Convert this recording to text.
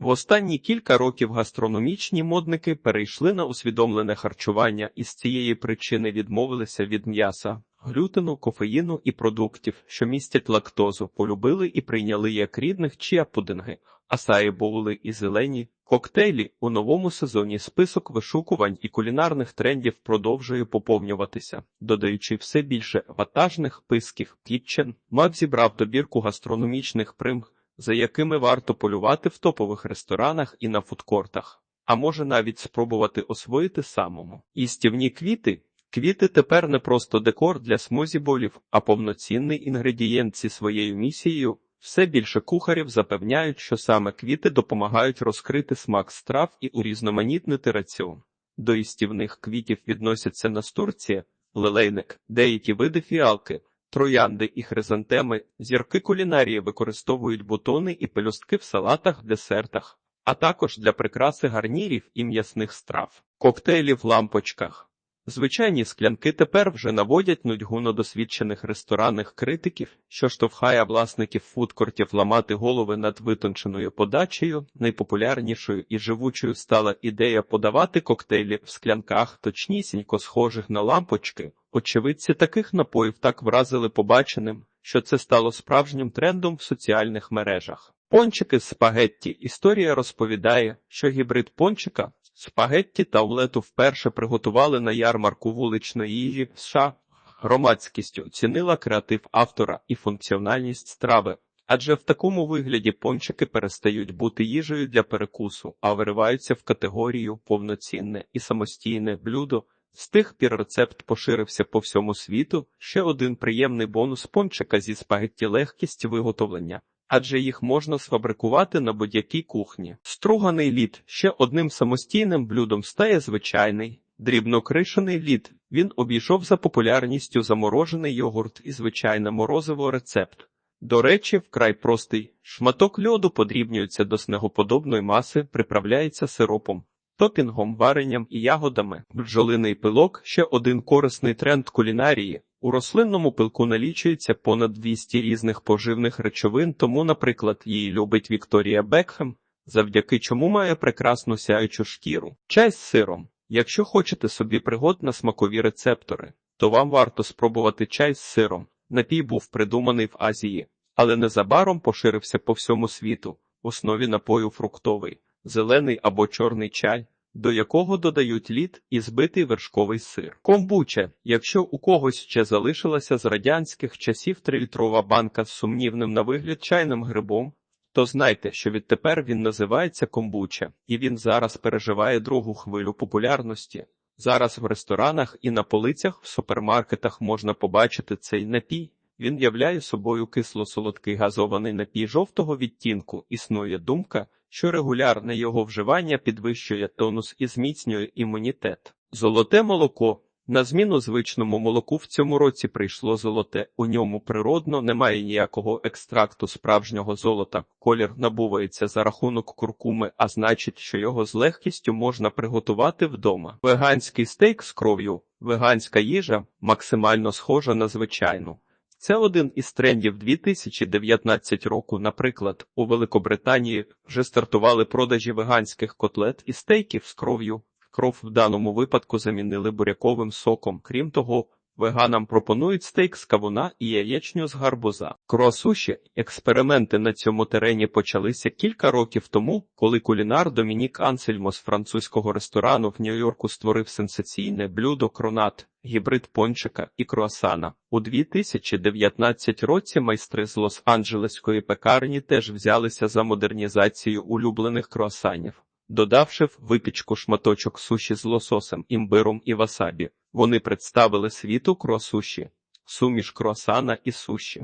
В останні кілька років гастрономічні модники перейшли на усвідомлене харчування і з цієї причини відмовилися від м'яса, глютену, кофеїну і продуктів, що містять лактозу, полюбили і прийняли як рідних чиа-пудинги, асаї боули і зелені коктейлі. У новому сезоні список вишукувань і кулінарних трендів продовжує поповнюватися, додаючи все більше ватажних писків. Кітчен мав зібрав добірку гастрономічних примх за якими варто полювати в топових ресторанах і на фудкортах, а може навіть спробувати освоїти самому. Істівні квіти. Квіти тепер не просто декор для смузіболів, а повноцінний інгредієнт зі своєю місією. Все більше кухарів запевняють, що саме квіти допомагають розкрити смак страв і урізноманітнити раціон. До істівних квітів відносяться настурція, лилейник, деякі види фіалки, Троянди і хризантеми, зірки кулінарії використовують бутони і пелюстки в салатах, десертах, а також для прикраси гарнірів і м'ясних страв, коктейлі в лампочках. Звичайні склянки тепер вже наводять нудьгу на досвідчених ресторанних критиків, що штовхає власників фудкортів ламати голови над витонченою подачею. Найпопулярнішою і живучою стала ідея подавати коктейлі в склянках, точнісінько схожих на лампочки. Очевидці таких напоїв так вразили побаченим, що це стало справжнім трендом в соціальних мережах. Пончики з спагетті. Історія розповідає, що гібрид пончика, спагетті та омлету вперше приготували на ярмарку вуличної їжі в США. Громадськість оцінила креатив автора і функціональність страви, адже в такому вигляді пончики перестають бути їжею для перекусу, а вириваються в категорію повноцінне і самостійне блюдо. З тих пір рецепт поширився по всьому світу. Ще один приємний бонус пончика зі спагетті легкість виготовлення, адже їх можна сфабрикувати на будь-якій кухні. Струганий лід ще одним самостійним блюдом стає звичайний. Дрібнокришений лід він обійшов за популярністю заморожений йогурт і звичайне морозиво рецепт. До речі, вкрай простий шматок льоду подрібнюється до снегоподобної маси, приправляється сиропом топінгом, варенням і ягодами. Бджолиний пилок ще один корисний тренд кулінарії. У рослинному пилку налічується понад 200 різних поживних речовин, тому, наприклад, її любить Вікторія Бекхем, завдяки чому має прекрасну сяючу шкіру. Чай з сиром. Якщо хочете собі пригод на смакові рецептори, то вам варто спробувати чай з сиром. Напій був придуманий в Азії, але незабаром поширився по всьому світу. В основі напою фруктовий зелений або чорний чай, до якого додають лід і збитий вершковий сир. Комбуча, якщо у когось ще залишилася з радянських часів трилітрова банка з сумнівним на вигляд чайним грибом, то знайте, що відтепер він називається комбуча, і він зараз переживає другу хвилю популярності. Зараз в ресторанах і на полицях в супермаркетах можна побачити цей напій. Він являє собою кисло-солодкий газований напій жовтого відтінку. Існує думка, що регулярне його вживання підвищує тонус і зміцнює імунітет. Золоте молоко. На зміну звичному молоку в цьому році прийшло золоте. У ньому природно немає ніякого екстракту справжнього золота. Колір набувається за рахунок куркуми, а значить, що його з легкістю можна приготувати вдома. Веганський стейк з кров'ю, веганська їжа максимально схожа на звичайну. Це один із трендів 2019 року. Наприклад, у Великобританії вже стартували продажі веганських котлет і стейків з кров'ю. Кров в даному випадку замінили буряковим соком. Крім того, Веганам пропонують стейк з кавуна і яєчню з гарбуза. Круасуші експерименти на цьому терені почалися кілька років тому, коли кулінар Домінік Ансельмо з французького ресторану в Нью-Йорку створив сенсаційне блюдо кронат, гібрид пончика і круасана. У 2019 році майстри з Лос-Анджелеської пекарні теж взялися за модернізацію улюблених круасанів. Додавши в випічку шматочок суші з лососем, імбиром і васабі, вони представили світу кросуші, суміш кросана і суші.